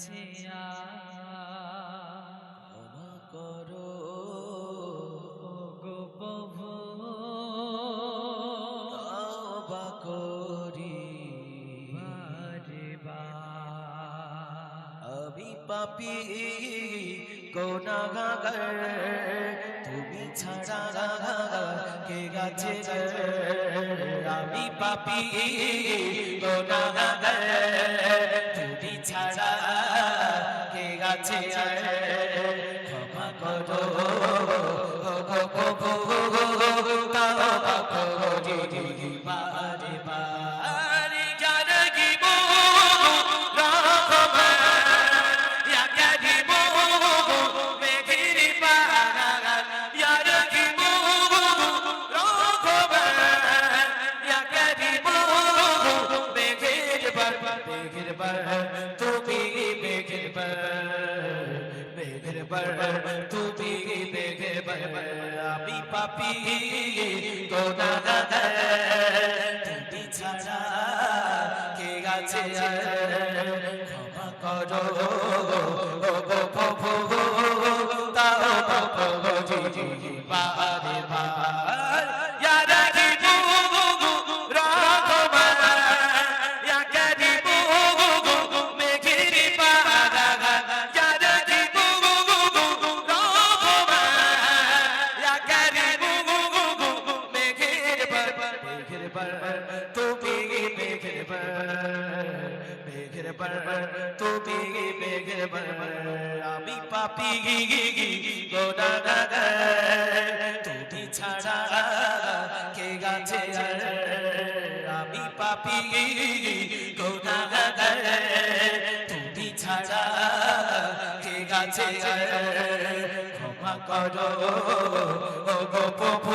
আছে ক্ষমা করো। গো প্রভু। তওবা করি। আমি পাপি গুনাহগার তুমি ছাড়া কে গেছে আমি পাপি গুনাহগার তুমি ছাড়া কে গেছে আমি পাপি তুমি ছাড়া কে গেছে ক্ষমা করো। মেঘিরি পারা তুমি মেঘিরি পারা মেঘিরি পারা তুমি মেঘিরি পারা, আমি পাপি গোনাগার তুমি ছাড়া কে গাছে আমি পাপি গোনাগার তুমি ছাড়া কে গাছে করো ও গো প্রভু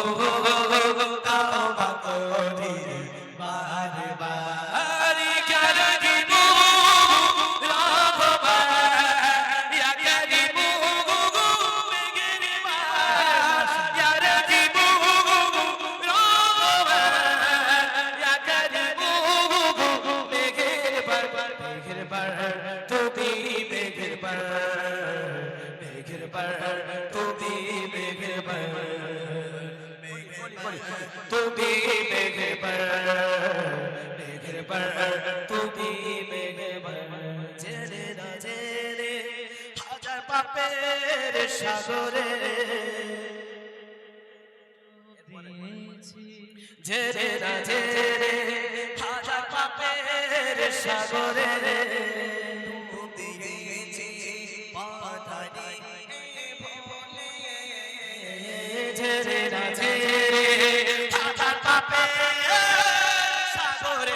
তওবা করি বারে বারে পাপের সাগরে না ঝেড়ে হাজার পাপের সাগরে না ঝেড়ে হাজার পাপের সাগরে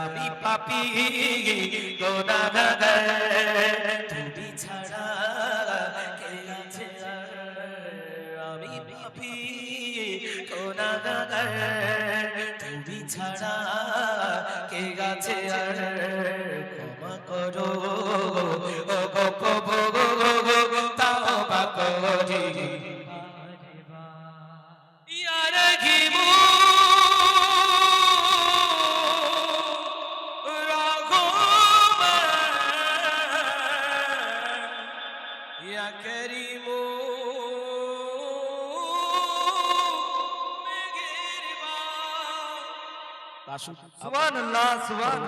আমি পাপি গোদাদাদা তুমি ছাড়া কে আছে আমি পাপি গোদাদাদা তুমি ছাড়া কে আছে আর ক্ষমা করো ও গো করিমু সুবহান